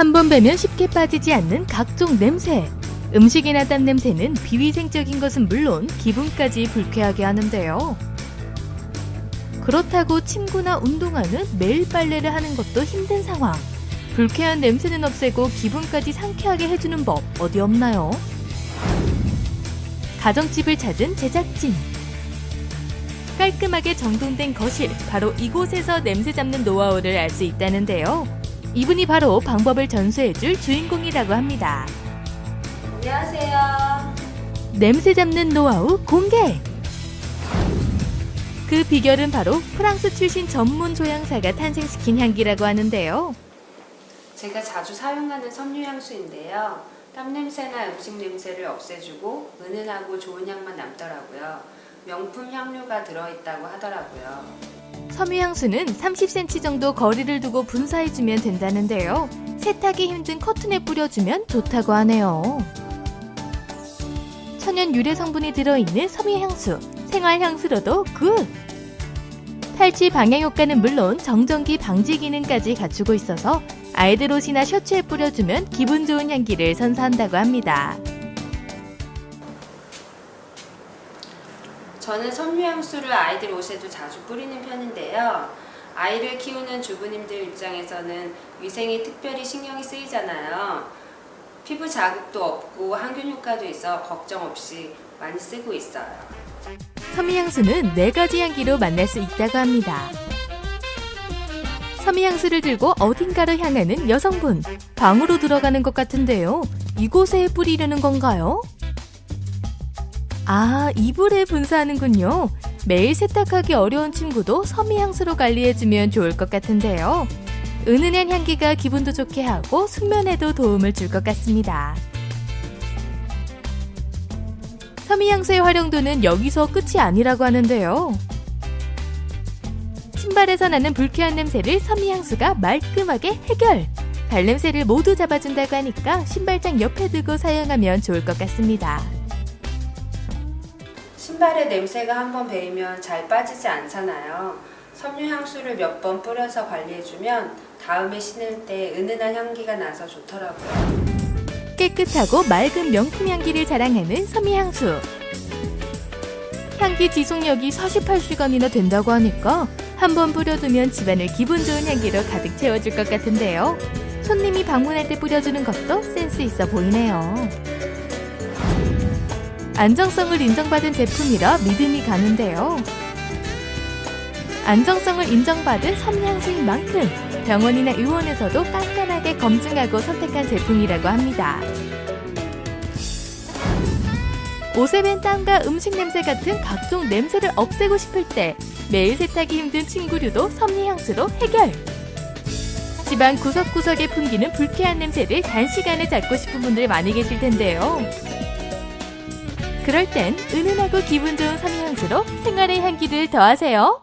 한번 배면 쉽게 빠지지 않는 각종 냄새. 음식이나 땀 냄새는 비위생적인 것은 물론 기분까지 불쾌하게 하는데요. 그렇다고 침구나 운동화는 매일 빨래를 하는 것도 힘든 상황. 불쾌한 냄새는 없애고 기분까지 상쾌하게 해주는 법 어디 없나요? 가정집을 찾은 제작진. 깔끔하게 정돈된 거실, 바로 이곳에서 냄새 잡는 노하우를 알 수 있다는데요. 이분이 바로 방법을 전수해줄 주인공이라고 합니다. 안녕하세요. 냄새 잡는 노하우 공개! 그 비결은 바로 프랑스 출신 전문 조향사가 탄생시킨 향기라고 하는데요. 제가 자주 사용하는 섬유 향수인데요. 땀 냄새나 음식 냄새를 없애주고 은은하고 좋은 향만 남더라고요. 명품 향료가 들어있다고 하더라고요. 섬유향수는 30cm 정도 거리를 두고 분사해주면 된다는데요. 세탁이 힘든 커튼에 뿌려주면 좋다고 하네요. 천연 유래 성분이 들어있는 섬유향수, 생활향수로도 굿! 탈취 방향 효과는 물론 정전기 방지 기능까지 갖추고 있어서 아이들 옷이나 셔츠에 뿌려주면 기분 좋은 향기를 선사한다고 합니다. 저는 섬유 향수를 아이들 옷에도 자주 뿌리는 편인데요. 아이를 키우는 주부님들 입장에서는 위생이 특별히 신경이 쓰이잖아요. 피부 자극도 없고 항균 효과도 있어 걱정 없이 많이 쓰고 있어요. 섬유향수는 네 가지 향기로 만날 수 있다고 합니다. 섬유향수를 들고 어딘가로 향하는 여성분. 방으로 들어가는 것 같은데요. 이곳에 뿌리려는 건가요? 아, 이불에 분사하는군요. 매일 세탁하기 어려운 친구도 섬유향수로 관리해주면 좋을 것 같은데요. 은은한 향기가 기분도 좋게 하고 숙면에도 도움을 줄 것 같습니다. 섬유향수의 활용도는 여기서 끝이 아니라고 하는데요. 신발에서 나는 불쾌한 냄새를 섬유향수가 말끔하게 해결! 발냄새를 모두 잡아준다고 하니까 신발장 옆에 두고 사용하면 좋을 것 같습니다. 신발에 냄새가 한번 배이면 잘 빠지지 않잖아요. 섬유 향수를 몇 번 뿌려서 관리해주면 다음에 신을 때 은은한 향기가 나서 좋더라고요. 깨끗하고 맑은 명품 향기를 자랑하는 섬유향수. 향기 지속력이 48시간이나 된다고 하니까 한 번 뿌려두면 집안을 기분 좋은 향기로 가득 채워줄 것 같은데요. 손님이 방문할 때 뿌려주는 것도 센스 있어 보이네요. 안정성을 인정받은 제품이라 믿음이 가는데요. 안정성을 인정받은 섬유향수인 만큼 병원이나 의원에서도 깐깐하게 검증하고 선택한 제품이라고 합니다. 밴 땀과 음식 냄새 같은 각종 냄새를 없애고 싶을 때 매일 세탁이 힘든 친구류도 섬유향수로 해결! 집안 구석구석에 풍기는 불쾌한 냄새를 단시간에 잡고 싶은 분들 많이 계실 텐데요. 그럴 땐 은은하고 기분 좋은 섬유향수로 생활의 향기를 더하세요.